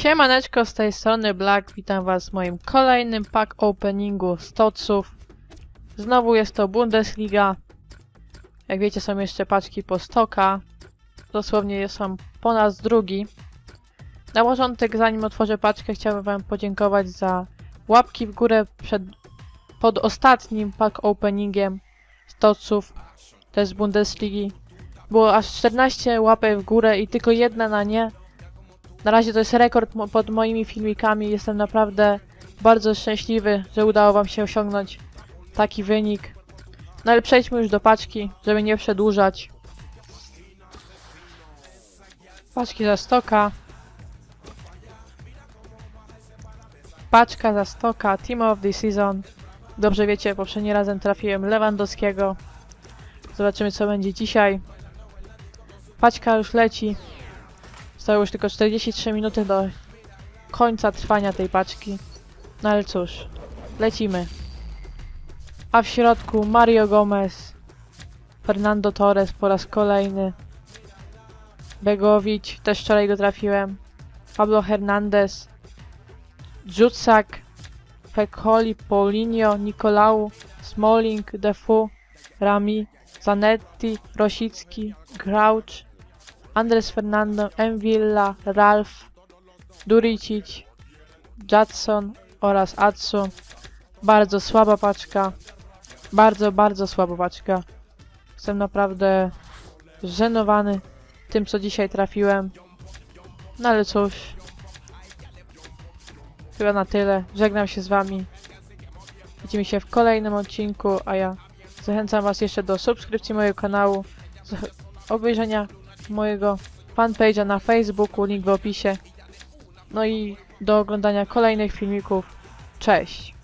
Siemaneczko, z tej strony Black, witam was w moim kolejnym pack openingu Stotsów. Znowu jest to Bundesliga. Jak wiecie są jeszcze paczki po Stoka. Dosłownie są po nas drugi. Na początek, zanim otworzę paczkę, chciałbym wam podziękować za łapki w górę przed, pod ostatnim pack openingiem Stotsów, też Bundesligi. Było aż 14 łapek w górę i tylko jedna na nie. Na razie to jest rekord mo- pod moimi filmikami. Jestem naprawdę bardzo szczęśliwy, że udało Wam się osiągnąć taki wynik. No ale przejdźmy już do paczki, żeby nie przedłużać. Paczki za stoka. Paczka za stoka, Team of the Season. Dobrze wiecie, poprzednim razem trafiłem Lewandowskiego. Zobaczymy co będzie dzisiaj. Paczka już leci. Zostało już tylko 43 minuty do końca trwania tej paczki. No ale cóż, lecimy. A w środku Mario Gomez, Fernando Torres po raz kolejny, Begowicz, też wczoraj go trafiłem, Pablo Hernandez, Jutsak, Fekoli, Paulinho, Nicolau, Smalling, Defu, Rami, Zanetti, Rosicki, Grouch, Andres Fernando, M. Villa, Ralf, Duricic, Jadson oraz Atsu. Bardzo słaba paczka. Bardzo, bardzo słaba paczka. Jestem naprawdę żenowany tym, co dzisiaj trafiłem. No ale cóż. Chyba na tyle. Żegnam się z wami. Widzimy się w kolejnym odcinku, a ja zachęcam was jeszcze do subskrypcji mojego kanału, obejrzenia mojego fanpage'a na Facebooku, link w opisie. No i do oglądania kolejnych filmików. Cześć!